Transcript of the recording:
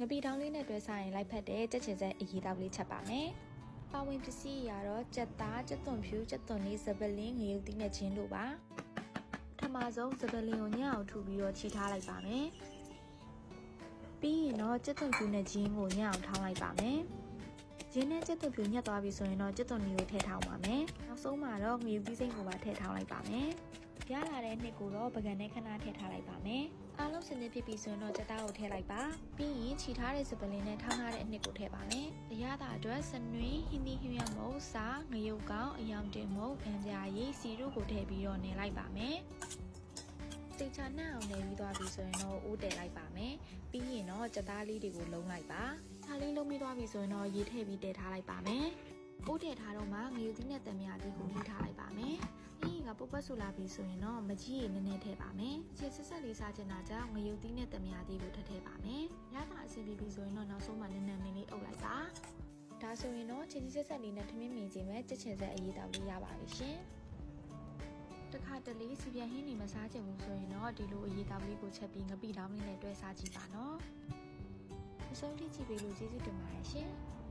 ငပီတောင်းလေးနဲ့တွဲစားရင်လိုက်ဖက်တဲ့ကြက်ချင်စက်အရေးတောက်လေးချက်ပါမယ်။ပါဝင်ပစ္စည်းရာတော့ကြက်သားကြက်သွန်ဖြူကြက်သွန်လေးစပလင်းငရုတ်သီးနဲ့ချင်းတို့ပါ။ပထမဆုံးစပလင်းကိုညအောင်ထူပြီးတော့ချီထားလိုက်ပါမယ်။ပြီးရင်တော့ကြက်သွန်ဖြူနဲ့ချင်းကိုညအောင်ထောင်းလိုက်ပါမယ်။ ဂျင်းနဲ့ကြက်သွန်ဖြူညက်သွားပြီဆိုရင်တော့ကြက်သွန်လေးကိုထည့်ထောင်းပါမယ်။နောက်ဆုံးမှာတော့ငရုတ်သီးစိမ့်ကိုပါထည့်ထောင်းလိုက်ပါမယ်။ရလာတဲ့နှစ်ကိုတော့ပကံနဲ့ခဏထည့်ထားလိုက်ပါမယ်။အားလုံးစင်စစ်ဖြစ်ပြီဆိုရင်တော့ကြက်သားကိုထည့်လိုက်ပါ။ပြီးရင်ခြီထားတဲ့စပလင်းနဲ့ထောင်းထားတဲ့အနှစ်ကိုထည့်ပါမယ်။အရသာအတွက်စနွေးဟင်းသီးဟင်းရမုတ်စာငရုတ်ကောင်းအယောင်တင်မုတ်အန်ကြရည်စီတို့ကိုထည့်ပြီးတော့နေလိုက်ပါမယ်။စိတ်ချနှံ့အောင်နေပြီးသွားပြီဆိုရင်တော့အိုးတယ်လိုက်ပါမယ်။ပြီးရင်တော့ကြက်သားလေးတွေကိုလုံးလိုက်ပါ။ခြာလေးလုံးပြီး သွားပြီဆိုရင်တော့ရေထည့်ပြီးတည်ထားလိုက်ပါမယ်။အိုးတယ်ထားတော့မှငရုတ်သီးနဲ့တံမြာသီးကိုလှီးထားလိုက်ပါမယ်။ပြီးရင်ကပုတ်ပတ်ဆူလာပြီဆိုရင်တော့မကြီးရည်နည်းနည်းထည့်ပါမယ်။ခြေဆက်ဆက်လေးစားချင်တာကြောင့်ငရုတ်သီးနဲ့တံမြာသီးကိုထည့်ထည့်ပါမယ်။ရတာအဆင်ပြေပြီဆိုရင်တော့နောက်ဆုံးမှနည်းနည်းမင်းလေးအုပ်လိုက်ပါ။ဒါဆိုရင်တော့ခြေကြီးဆက်ဆက်လေးနဲ့ထမင်းမြင်ခြင်းပဲကြက်ချင်ဆက်အရေးတောက်လေးရပါပြီရှင်။တခါတလေစီပြန်ဟင်းနေမစားချင်ဘူးဆိုရင်တော့ဒီလိုအရေးတောက်လေးကိုချက်ပြီးငပိတောင်းလေးနဲ့တွဲစားကြည့်ပါနော်။ အဆုံးထိကြည့်ပေးလို့ကျေးဇူးတင်ပါတယ်ရှင်။